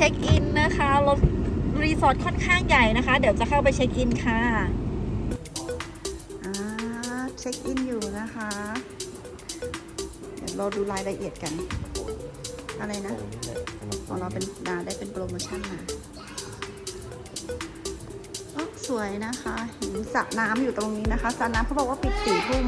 ช็คอินนะคะรถรีสอร์ทค่อนข้างใหญ่นะคะ เดี๋ยวจะเข้าไปเช็คอินค่ะอ่าเช็คอินอยู่นะคะ เดี๋ยวเราดูรายละเอียดกัน อะไรนะของเราเป็นดาได้เป็นโปรโมชั่นมาโอ้สวยนะคะเห็นสระน้ำอยู่ตรงนี้นะคะสระน้ำเขาบอกว่าปิดสี่ทุ่ม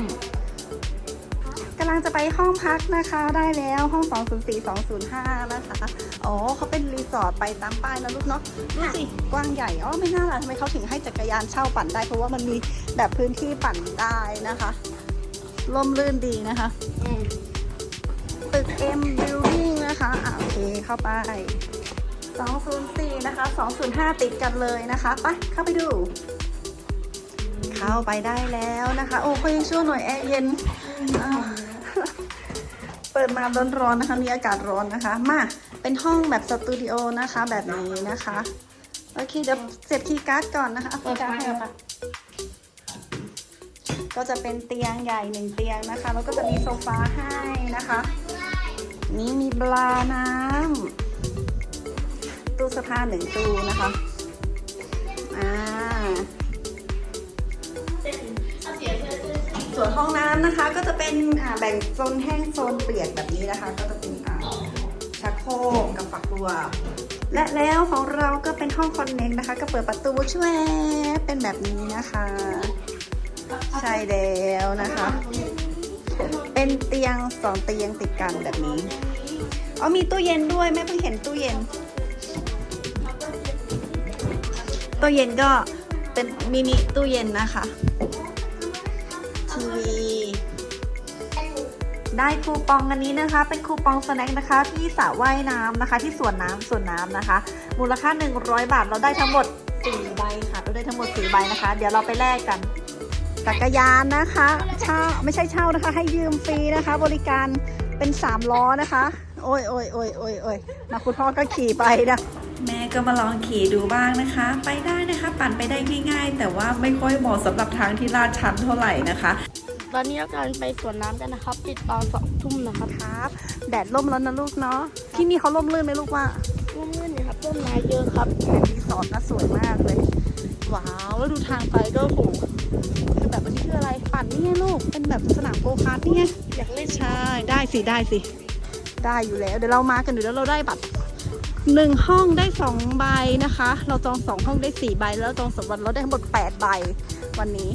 กำลังจะไปห้องพักนะคะ ได้แล้วห้อง 204 205 นะคะ อ๋อเขาเป็นรีสอร์ทไปตามป้ายนะลูกเนาะดูสิกว้างใหญ่อ๋อไม่น่าล่ะทำไมเขาถึงให้จักรยานเช่าปั่นได้ เพราะว่ามันมีแบบพื้นที่ปั่นได้นะคะร่มรื่นดีนะคะตึก M Building นะคะอะโอเคเข้าไป 204 นะคะ 205 ติดกันเลยนะคะ ไป เข้าไปดู เข้าไปได้แล้วนะคะ โอ้เขายังชั่วหน่อยแอร์เย็นอ่าเปิดมาร้อนๆนะคะ มีอากาศร้อนนะคะ มา เป็นห้องแบบสตูดิโอนะคะ แบบนี้นะคะ โอเคเดี๋ยวเสร็จคีย์การ์ดก่อนนะคะเอาคีย์การ์ดให้เอาค่ะก็จะเป็นเตียงใหญ่หนึ่งเตียงนะคะ แล้วก็จะมีโซฟาให้นะคะ นี่มีบลาน้ำตู้เสื้อผ้าหนึ่งตู้นะคะอ่าส่วนห้องน้ำนะคะ ก็จะเป็นอ่าแบ่งโซนแห้งโซนเปียกแบบนี้นะคะก็ โครกกับฝักบัว และแล้วของเราก็เป็นห้องคอนเน c t นะคะ ก็เปิดประตูช่วยเป็นแบบนี้นะคะ ใช่แล้วนะคะ เป็นเตียงสองเตียงติดกันแบบนี้อ๋อมีตู้เย็นด้วยแม่เพิ่งเห็นตู้เย็นตู้เย็นก็เป็นมินิตู้เย็นนะคะ ได้คูปองอันนี้นะคะ เป็นคูปองสแน็คนะคะ ที่สระว่ายน้ำนะคะ ที่สวนน้ำสวนน้ำนะคะ มูลค่า 100 บาทเราได้ทั้งหมด4ใบค่ะเราได้ทั้งหมด4ใบนะคะ เดี๋ยวเราไปแลกกันจักรยานนะคะเช่าไม่ใช่เช่านะคะ ให้ยืมฟรีนะคะ บริการเป็น3ล้อนะคะ โอ้ยโอ้ยโอ้ยโอ้ยโอ้ยมาคุณพ่อก็ขี่ไปนะแม่ก็มาลองขี่ดูบ้างนะคะ ไปได้นะคะ ปั่นไปได้ง่ายๆ แต่ว่าไม่ค่อยเหมาะสำหรับทางที่ลาดชันเท่าไหร่นะคะ ตอนนี้เรากำลังไปสวนน้ำกันนะครับ ปิดตอนสองทุ่มนะครับครับ แดดร่มแล้วนะลูกเนาะ ที่นี่เขาร่มรื่นไหมลูกว่า ร่มรื่นอยู่ครับต้นไม้เยอะครับรีสอร์ทนะสวยมากเลย ว้าว แล้วดูทางไปก็โหคือแบบอันนี้คืออะไร ปั่นนี่ไงลูก เป็นแบบสนามโกคาร์ทนี่ไง อยากเล่นใช่ ได้สิ ได้สิ ได้อยู่แล้ว เดี๋ยวเรามากันเดี๋ยวเราได้บัตรหนึ่งห้องได้สองใบนะคะ เราจองสองห้องได้สี่ใบ แล้วจองสองวันเราได้ทั้งหมดแปดใบวันนี้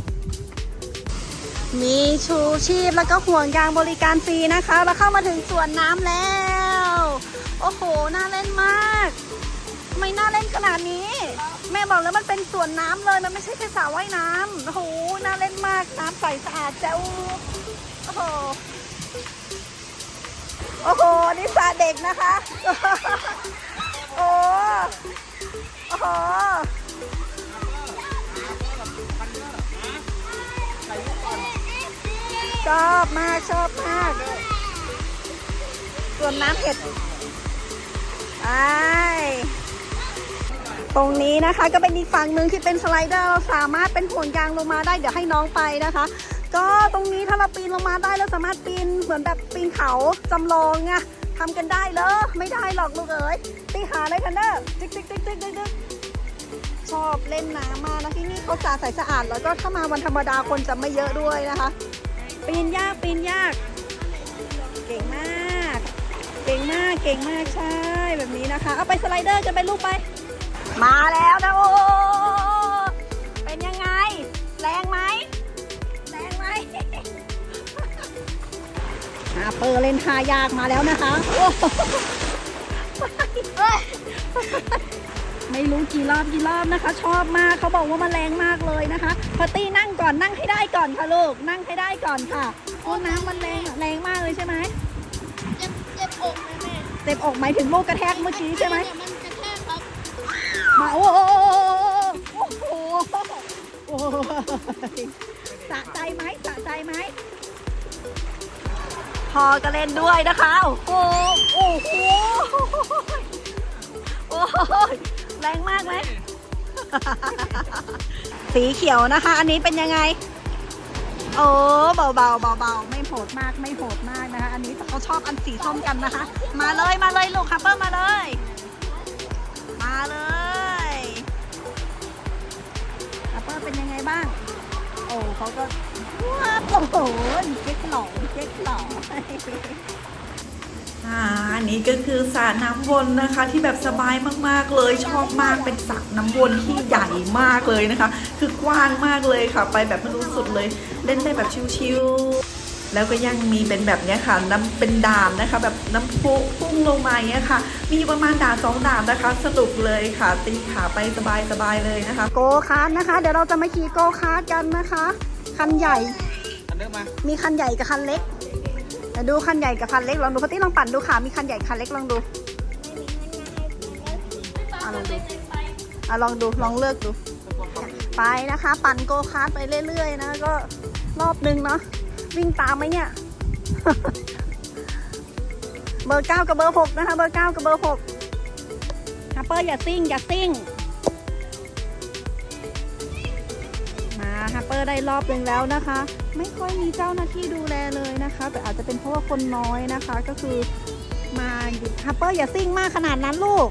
มีชูชีพแล้วก็ห่วงยางบริการฟรีนะคะ เราเข้ามาถึงสวนน้ำแล้ว โอ้โห น่าเล่นมากทำไม่น่าเล่นขนาดนี้ แม่บอกแล้วมันเป็นสวนน้ำเลย มันไม่ใช่แค่สระว่ายน้ำโอ้โห น่าเล่นมาก น้ำใสสะอาดแจ๋วโอ้โห โอ้โห นี่สระเด็กนะคะ ชอบมากชอบมาก ส่วนน้ำเผ็ดไปตรงนี้นะคะก็เป็นอีกฝั่งหนึ่งที่เป็นสไลเดอร์เราสามารถเป็นห่วงยางลงมาได้เดี๋ยวให้น้องไปนะคะ ก็ตรงนี้ถ้าเราปีนลงมาได้เราสามารถปีนเหมือนแบบปีนเขาจำลองไงทำกันได้เหรอไม่ได้หรอกลูกเอ๋ยตีหาเลยคันเนอร์ติ๊กติ๊กติ๊กติ๊กติ๊กติ๊กชอบเล่นน้ำมากนะที่นี่เขาสะอาดใสสะอาดแล้วก็ถ้ามาวันธรรมดาคนจะไม่เยอะด้วยนะคะ ปีนยากปีนยาก เก่งมาก เก่งมากเก่งมากใช่แบบนี้นะคะ เอาไปสไลเดอร์กันไปลูกไป มาแล้วนะโอ้เป็นยังไง แรงไหมแรงไหมฮาเปอร์เล่นทายากมาแล้วนะคะโอ้โหเอ้ย ไม่รู้กี่รอบกี่รอบนะคะ ชอบมากเขาบอกว่ามันแรงมากเลยนะคะพอตี้นั่งก่อนนั่งให้ได้ก่อนค่ะลูกนั่งให้ได้ก่อนค่ะเพราะน้ำมันแรงแรงมากเลยใช่ไหมเจ็บเจ็บอกไหมแม่เต็มอกหมายถึงลูกกระแทกเมื่อกี้ใช่ไหมเนี่ยมันกระแทกครับมาโอ้โหโอ้โหโอ้โหสะใจไหมสะใจไหมพอก็เล่นด้วยนะคะ โอ้โหโอ้โหโอ้โห แรงมากไหม สีเขียวนะคะ อันนี้เป็นยังไง โอ้เบาเบาเบาเบาไม่โหดมากไม่โหดมากนะคะ อันนี้เขาชอบอันสีส้มกันนะคะ มาเลยมาเลยลูกคัพเปอร์มาเลย มาเลยคัพเปอร์เป็นยังไงบ้าง โอ้เขาก็ว้าวโอ้โหเก๊กหล่อเก๊กหล่อ อ่าอันนี้ก็คือสระน้ำวนนะคะที่แบบสบายมากๆเลย ชอบมากเป็นสระน้ำวนที่ใหญ่มากเลยนะคะ คือกว้างมากเลยค่ะ ไปแบบไม่รู้สุดเลย เล่นได้แบบชิวๆแล้วก็ยังมีเป็นแบบเนี้ยค่ะน้ำเป็นด่านนะคะ แบบน้ำพุพุ่งลงมาอย่างเงี้ยค่ะ มีอยู่ประมาณด่านสองด่านนะคะ สนุกเลยค่ะตีขาไปสบายๆเลยนะคะ โกคาร์ทนะคะ เดี๋ยวเราจะมาขี่โกคาร์ทกันนะคะ คันใหญ่ อันเดิมมา มีคันใหญ่กับคันเล็กเดี๋ยวดูคันใหญ่กับคันเล็กลองดูพัตตี้ลองปั่นดูค่ะ มีคันใหญ่คันเล็กลองดูอะลองดูอะลองดูลองเลือกดู ไปนะคะ ปั่นโกคาร์ทไปเรื่อยๆนะก็รอบนึงเนาะวิ่งตามไหมเนี่ย เบอร์เก้ากับเบอร์หกนะคะ เบอร์เก้ากับเบอร์หกฮัปเปอร์อย่าซิ่งอย่าซิ่งมาฮัปเปอร์ได้รอบหนึ่งแล้วนะคะ ไม่ค่อยมีเจ้าหน้าที่ดูแลเลยนะคะ แต่อาจจะเป็นเพราะว่าคนน้อยนะคะ ก็คือมาหยุดฮัปเปอร์อย่าซิ่งมากขนาดนั้นลูก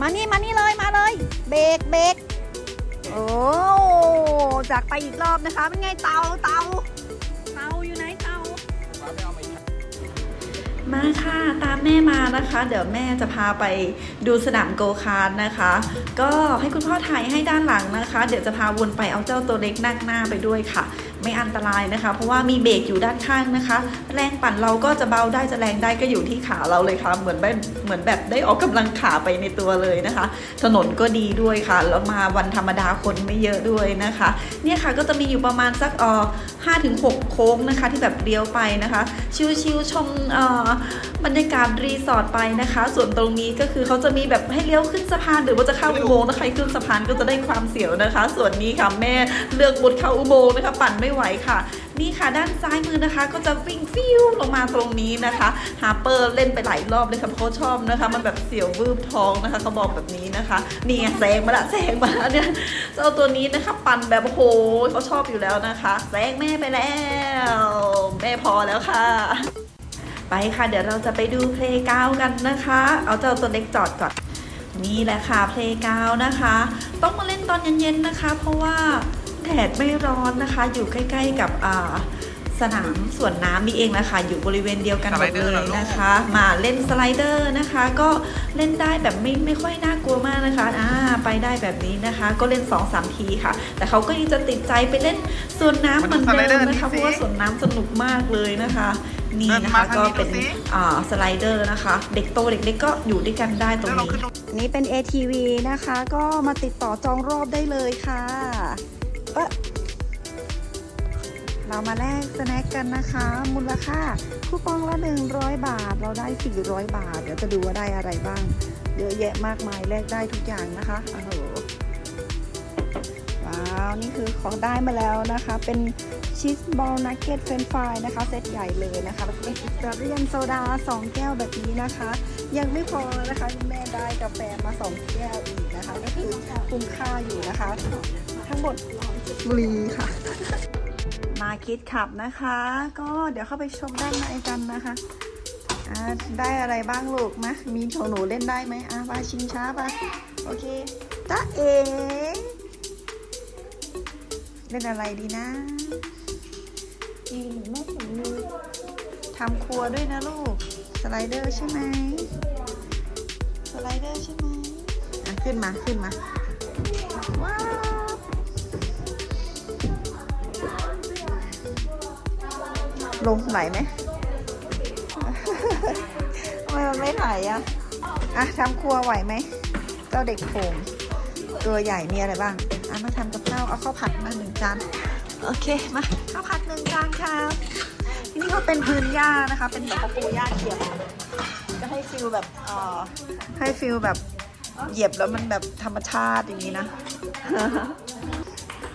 มานี่มานี่เลยมาเลย เบรกเบรกโอ้จากไปอีกรอบนะคะ เป็นไงเตาเตาเตาอยู่ไหนเตามาค่ะตามแม่มานะคะ เดี๋ยวแม่จะพาไปดูสนามโกคาร์ทนะคะ ก็ให้คุณพ่อถ่ายให้ด้านหลังนะคะ เดี๋ยวจะพาวนไปเอาเจ้าตัวเล็กนั่งหน้าไปด้วยค่ะ ไม่อันตรายนะคะ เพราะว่ามีเบรกอยู่ด้านข้างนะคะ แรงปั่นเราก็จะเบาได้จะแรงได้ก็อยู่ที่ขาเราเลยค่ะ เหมือนแบบเหมือนแบบได้ออกกำลังขาไปในตัวเลยนะคะ ถนนก็ดีด้วยค่ะ แล้วมาวันธรรมดาคนไม่เยอะด้วยนะคะ เนี่ยค่ะก็จะมีอยู่ประมาณสักเออ ห้าถึงหกโค้งนะคะ ที่แบบเลี้ยวไปนะคะ ชิวๆชมบรรยากาศรีสอร์ทไปนะคะ ส่วนตรงนี้ก็คือเขาจะมีแบบให้เลี้ยวขึ้นสะพานหรือว่าจะเข้าอุโมงค์ถ้าใครขึ้นสะพานก็จะได้ความเสียวนะคะ ส่วนนี้ค่ะแม่เลือกบุดเข้าอุโมงค์นะคะ ปั่นไม่ไหวค่ะ นี่ค่ะด้านซ้ายมือนะคะ ก็จะวิ่งฟิวลงมาตรงนี้นะคะฮาร์เปอร์เล่นไปหลายรอบเลยค่ะเพราะเขาชอบนะคะ มันแบบเสียววืบท้องนะคะเขาบอกแบบนี้นะคะนี่แซงมาละแซงมาละเนี่ยเจ้าตัวนี้นะคะ ปั่นแบบโอ้โหเขาชอบอยู่แล้วนะคะแซงแม่ไปแล้ว แม่พอแล้วค่ะไปค่ะ เดี๋ยวเราจะไปดูเพลงก้าวกันนะคะ เอาเจ้าตัวเล็กจอดก่อนนี่แหละค่ะเพลงก้าวนะคะ ต้องมาเล่นตอนเย็นๆนะคะ เพราะว่า แดดไม่ร้อนนะคะ อยู่ใกล้ ๆ กับอ่าสนามสวนน้ำนี่เองนะคะ อยู่บริเวณเดียวกันหมดเลยนะคะ มาเล่นสไลเดอร์นะคะ ก็เล่นได้แบบไม่ไม่ค่อยน่ากลัวมากนะคะอ่าไปได้แบบนี้นะคะ ก็เล่น2อสามทีค่ะ แต่เขาก็ยังจะติดใจไปเล่นสวนน้ำเหมือนเดิมนะคะเพราะว่าสวนน้ำสนุกมากเลยนะคะนี่นะคะก็เป็นอ่าสไลเดอร์นะคะ เด็กโตเด็กเล็กก็อยู่ด้วยกันได้ตรงแล้วเรานี้ขึ้นตรงอันนี้เป็น ATV นะคะ ก็มาติดต่อจองรอบได้เลยค่ะ เอ๊ะเรามาแลกสแน็คกันนะคะ มูลค่าคูปองละ100 บาท เราได้ 400 บาท เดี๋ยวจะดูว่าได้อะไรบ้าง เยอะแยะมากมายแลกได้ทุกอย่างนะคะโอ้โหว้าวนี่คือของได้มาแล้วนะคะ เป็นชีสบอลนักเก็ตเฟรนฟรายนะคะ เซตใหญ่เลยนะคะแล้วก็เป็นอิตาเลียนโซดา 2 แก้วแบบนี้นะคะ ยังไม่พอนะคะคุณแม่ได้กาแฟมา 2 แก้วอีกนะคะ ก็คือคุ้มค่าอยู่นะคะ ทั้งหมด บุรีค่ะ มาคิดขับนะคะ ก็เดี๋ยวเข้าไปชมด้านในกันนะคะได้อะไรบ้างลูกมะมีของหนูเล่นได้ไหมอะมาชิงช้าไปโอเคจ้าเอเล่นอะไรดีนะอีแม่ถึงมีทำครัวด้วยนะลูก สไลเดอร์ใช่ไหมสไลเดอร์ใช่ไหมอะขึ้นมาขึ้นมา ว้าว ลงไหลไหมทำไมมันไม่ไหลอะอะทำครัวไหวไหมเจ้าเด็กโผงตัวใหญ่มีอะไรบ้างอะมาทำกับข้าวเอาข้าวผัดมาหนึ่งจานโอเคมาข้าวผัดหนึ่งจานครับที่นี่เขาเป็นพื้นหญ้านะคะ เป็นแบบปูหญ้าเขียวจะให้ฟิลแบบเอ่อให้ฟิลแบบเหยียบแล้วมันแบบธรรมชาติอย่างนี้นะ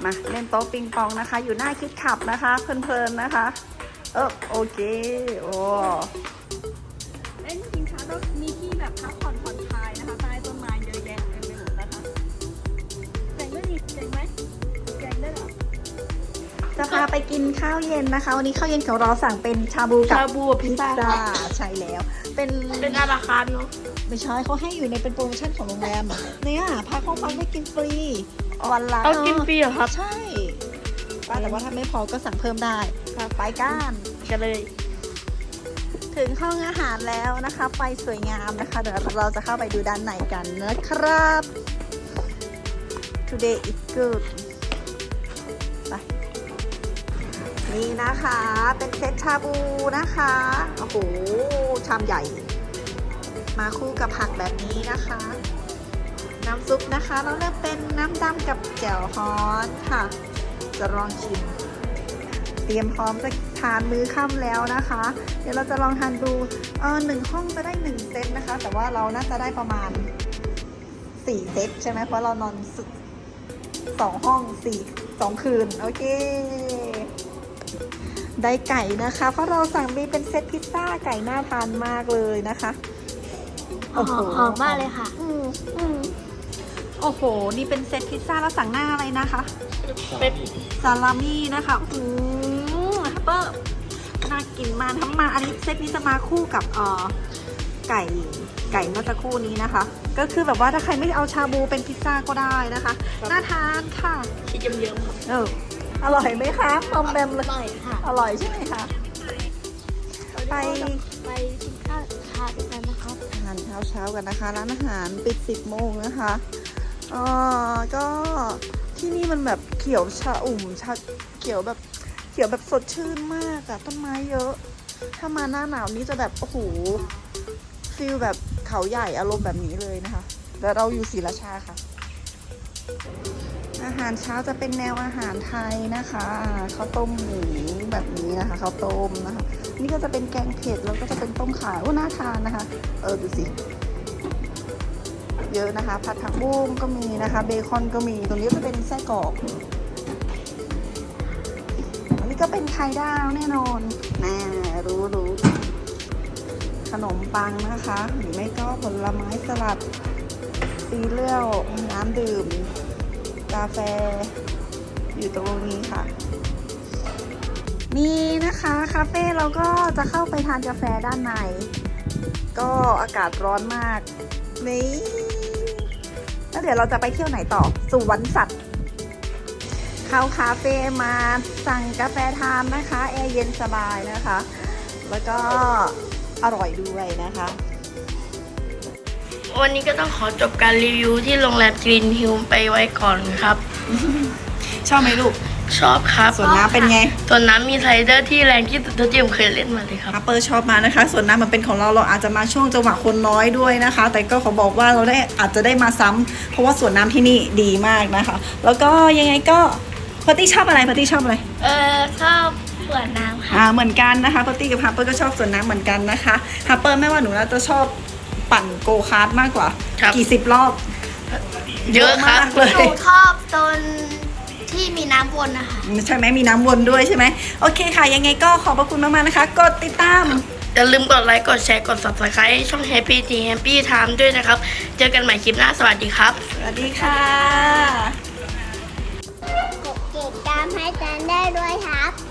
มาเล่นโต๊ะปิงปองนะคะ อยู่หน้าคิดขับนะคะเพลินๆนะคะ เออโอเค โอ้เล่นจริงๆต้องมีที่แบบพักผ่อนผ่อนคลายนะคะใต้ต้นไม้เยอะแยะเต็มไปหมดนะคะเจ๋งด้วยดิเจ๋งไหมเจ๋งด้วยเหรอจะพาไปกินข้าวเย็นนะคะ วันนี้ข้าวเย็นของเราสั่งเป็นชาบูกับชาบูกับพิพิซซซ่าซ่าครับใช่แล้ว เป็นเป็นอาราคาร์ทเนาะไม่ใช่เขาให้อยู่ในเป็นโปรโมชั่นของโรงแรมเนี่ยพักห้องพักได้กินฟรีวันละเอากินฟรีเหรอครับ ใช่ป้าแต่ว่าถ้าไม่พอก็สั่งเพิ่มได้ ไปก้านกันเลย ถึงห้องอาหารแล้วนะคะไฟสวยงามนะคะ เดี๋ยวเราจะเข้าไปดูด้านในกันนะครับ today is good ไปนี่นะคะ เป็นเซตชาบูนะคะ โอ้โห ชามใหญ่ มาคู่กับผักแบบนี้นะคะ น้ำซุปนะคะ เราเลือกเป็นน้ำดำกับแจ่วฮ้อนค่ะ จะลองชิม เตรียมพร้อมจะทานมื้อค่ำแล้วนะคะ เดี๋ยวเราจะลองทานดูเออหนึ่งห้องจะได้หนึ่งเซตนะคะ แต่ว่าเราน่าจะได้ประมาณสี่เซตใช่ไหมเพราะเรานอนสสองห้องสี่สองคืน โอเค ได้ไก่นะคะ เพราะเราสั่งมีเป็นเซตพิซซ่าไก่น่าทานมากเลยนะคะหอมหอมมากเลยค่ะ อืมอืมโอ้โห นี่เป็นเซตพิซซ่าแล้วสั่งหน้าอะไรนะคะ เป็ดซาลามี่นะคะโอ้โหฮัปเปอร์น่ากินมากทั้งมาอันนี้เซตนี้จะมาคู่กับเอ่อไก่ไก่เมื่อสักครู่นี้นะคะ ก็คือแบบว่าถ้าใครไม่เอาชาบูเป็นพิซซ่าก็ได้นะคะ น่าทานค่ะที่เยิ้มๆครับเอออร่อยไหมคะปอมแบมเลยอร่อยค่ะ อร่อยใช่ไหมคะไปไปกินข้าวทานกันนะครับทานเช้าเช้าๆกันนะคะร้านอาหารปิด 10 โมงนะคะเออก็ ที่นี่มันแบบเขียวชะอุ่มชะเขียวแบบเขียวแบบสดชื่นมากอะต้นไม้เยอะ ถ้ามาหน้าหนาวนี้จะแบบโอ้โหฟิลแบบเขาใหญ่อารมณ์แบบนี้เลยนะคะแต่เราอยู่ศรีราชาค่ะ อาหารเช้าจะเป็นแนวอาหารไทยนะคะข้าวต้มหมูแบบนี้นะคะข้าวต้มนะคะ นี่ก็จะเป็นแกงเผ็ดแล้วก็จะเป็นต้มขาโอ้น่าทานนะคะ เออดูสิ เยอะนะคะ ผัดผักบุ้งก็มีนะคะ เบคอนก็มี ตรงนี้ก็จะเป็นไส้กรอก อันนี้ก็เป็นไข่ดาวแน่นอนแน่รู้รู้ขนมปังนะคะ หรือไม่ก็ผลไม้สลัดซีเรียลน้ำดื่ม กาแฟ อยู่ตรงนี้ค่ะนี่นะคะคาเฟ่เราก็จะเข้าไปทานกาแฟด้านใน ก็อากาศร้อนมากนี่ แล้วเดี๋ยวเราจะไปเที่ยวไหนต่อสู่วันสัตว์ เข้าคาเฟ่มาสั่งกาแฟทานนะคะแอร์เย็นสบายนะคะ แล้วก็อร่อยด้วยนะคะ วันนี้ก็ต้องขอจบการรีวิวที่โรงแรมกรีนฮิลไปไว้ก่อนครับ ชอบไหมลูก ชอบครับ ส่วนน้ำเป็นไงส่วนน้ำมีไซเดอร์ที่แรงที่สุดเท่าที่ผมเคยเล่นมาเลยครับฮัปเปอร์ชอบมานะคะ ส่วนน้ำมันเป็นของเราเราอาจจะมาช่วงจังหวะคนน้อยด้วยนะคะ แต่ก็ขอบอกว่าเราได้อาจจะได้มาซ้ำเพราะว่าส่วนน้ำที่นี่ดีมากนะคะ แล้วก็ยังไงก็พอตตี้ชอบอะไรพอตตี้ชอบอะไร เออชอบสวนน้ำค่ะอ่าเหมือนกันนะคะพอตตี้กับฮัปเปอร์ก็ชอบส่วนน้ำเหมือนกันนะคะฮัปเปอร์ไม่ว่าหนูนะจะชอบปั่นโกคาร์ดมากกว่าครับกี่สิบรอบ เยอะครับมากเลยหนูชอบตอน ที่มีน้ำวนนะคะ ใช่ไหมมีน้ำวนด้วยใช่ไหมโอเคค่ะ ยังไงก็ขอบพระคุณมากๆนะคะ กดติดตาม อย่าลืมกดไลค์ กดแชร์ กด subscribe ให้ช่อง Happy Tea Happy Time ด้วยนะครับ เจอกันใหม่คลิปหน้า สวัสดีครับ สวัสดีค่ะ กดติดตามให้จันได้ด้วยครับ